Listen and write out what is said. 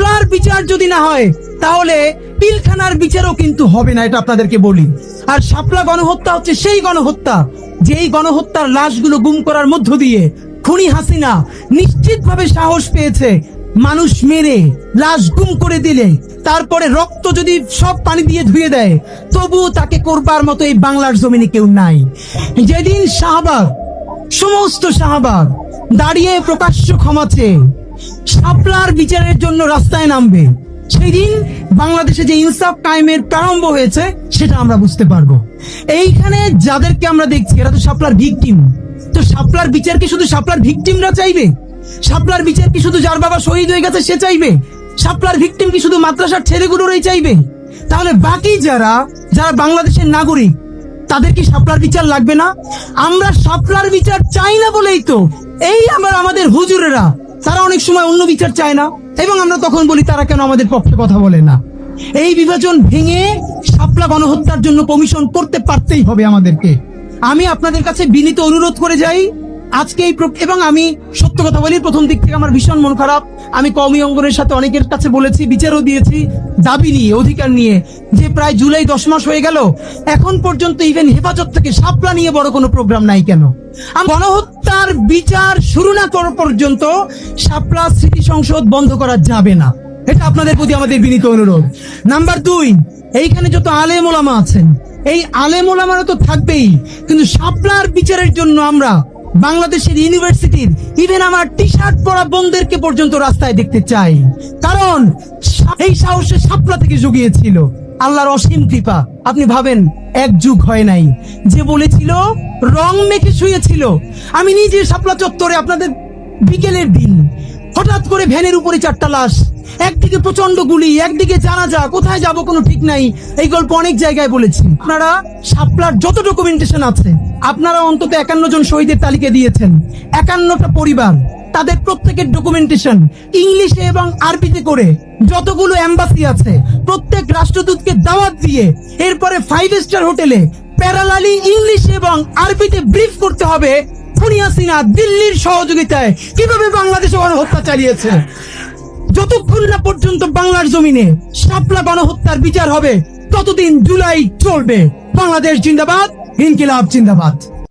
শাপলার বিচার যদি না হয়, তাহলে পিলখানার বিচারও কিন্তু হবে না, এটা আপনাদেরকে বলি। আর শাপলা গণহত্যা হচ্ছে সেই গণহত্যা, যেই গণহত্যার লাশগুলো গুম করার মধ্য দিয়ে খুনি হাসিনা নিশ্চিতভাবে সাহস পেয়েছে মানুষ মেরে, লাশ গুম করে দিলে। তারপরে রক্ত যদি সব পানি দিয়ে ধুয়ে দেয়, তবুও তাকে করবার মতো এই বাংলার জমিনে কেউ নাই। যেদিন শাহবাগ, সমস্ত শাহবাগ দাঁড়িয়ে প্রকাশ্য ক্ষমা চেয়ে শাপলার বিচারের জন্য রাস্তায় নামবে। সেই দিন বাংলাদেশে যে ইনসাফ কায়েমের প্রারম্ভ হয়েছে, সেটা আমরা বুঝতে পারব। এইখানে যাদেরকে আমরা দেখছি, এরা তো ভিকটিম। তো শুধু ভিকটিমরা চাইবে? শুধু যার বাবা শহীদ হয়ে গেছে, সে চাইবে? ভিকটিম কি শুধু মাদ্রাসার ছেলেগুলোরই চাইবে? তাহলে বাকি যারা যারা বাংলাদেশের নাগরিক, তাদের কি বিচার লাগবে না? আমরা শাপলার বিচার চাই না বলেই তো, এই আমার, আমাদের হুজুরেরা তারা অনেক সময় অন্য বিচার চায় না। এবং আমরা তখন বলি, তারা কেন আমাদের পক্ষে কথা বলে না? এই বিভাজন ভেঙে শাপলা গণহত্যার জন্য কমিশন করতে পারতেই হবে আমাদেরকে। আমি আপনাদের কাছে বিনীত অনুরোধ করে যাই। আজকে এই এবং আমি সত্য কথা বলি, প্রথম দিক থেকে আমার ভীষণ মন খারাপ। আমি কমি অঙ্গনের সাথে অনেকের কাছে বলেছি, বিচারও দিয়েছি, দাবি নিয়ে, অধিকার নিয়ে, যে প্রায় জুলাই দশ মাস হয়ে গেল, এখন পর্যন্ত ইভেন হেফাজত থেকে সাপলা নিয়ে বড় কোনো প্রোগ্রাম নাই কেন? আম- গণহত্যার বিচার শুরু না করা পর্যন্ত সাপলা স্মৃতি সংসদ বন্ধ করা যাবে না। এটা আপনাদের প্রতি আমাদের বিনীত অনুরোধ। নাম্বার দুই, এইখানে যত আলেম ওলামা আছেন, এই আলেম ওলামারা তো থাকবেই, কিন্তু শাপলার বিচারের জন্য আমরা বাংলাদেশের ইউনিভার্সিটির ইভেন আমার টি শার্ট পরা বোনদেরকে পর্যন্ত রাস্তায় দেখতে চাই। কারণ এই সাহসে শাপলা থেকে জুগিয়েছিল। আল্লাহর অসীম কৃপা। আপনি ভাবেন, এক যুগ হয় নাই। যে বলেছিল, রং মেখে শুয়েছিল। আমি নিজে শাপলা চত্বরে আপনাদের বিকেলের দিন, হঠাৎ করে ভ্যানের উপরে চারটা লাশ, একদিকে প্রচণ্ড গুলি, একদিকে জানাজা, কোথায় যাব কোনো ঠিক নাই, এই গল্প অনেক জায়গায় বলেছি। আপনারা শাপলার যত ডকুমেন্টেশন আছে, আপনারা অন্তত একান্ন জন শহীদের তালিকা দিয়েছেন। একান্নটা পরিবার তাদের প্রত্যেকের ডকুমেন্টেশন ইংলিশে এবং আরবিতে করে। যতগুলো এম্বাসি আছে, প্রত্যেক রাষ্ট্রদূতকে দাওয়াত দিয়ে এরপরে ফাইভ স্টার হোটেলে প্যারালালি ইংলিশ এবং আরবিতে ব্রিফ করতে হবে সিনহা দিল্লির সহযোগিতায় কীভাবে বাংলাদেশে গণহত্যা চালিয়েছে। যতক্ষণ না পর্যন্ত বাংলার জমিনে শাপলা গণহত্যার বিচার হবে, ততদিন জুলাই চলবে। বাংলাদেশ জিন্দাবাদ, ইনকিলাব জিন্দাবাদ।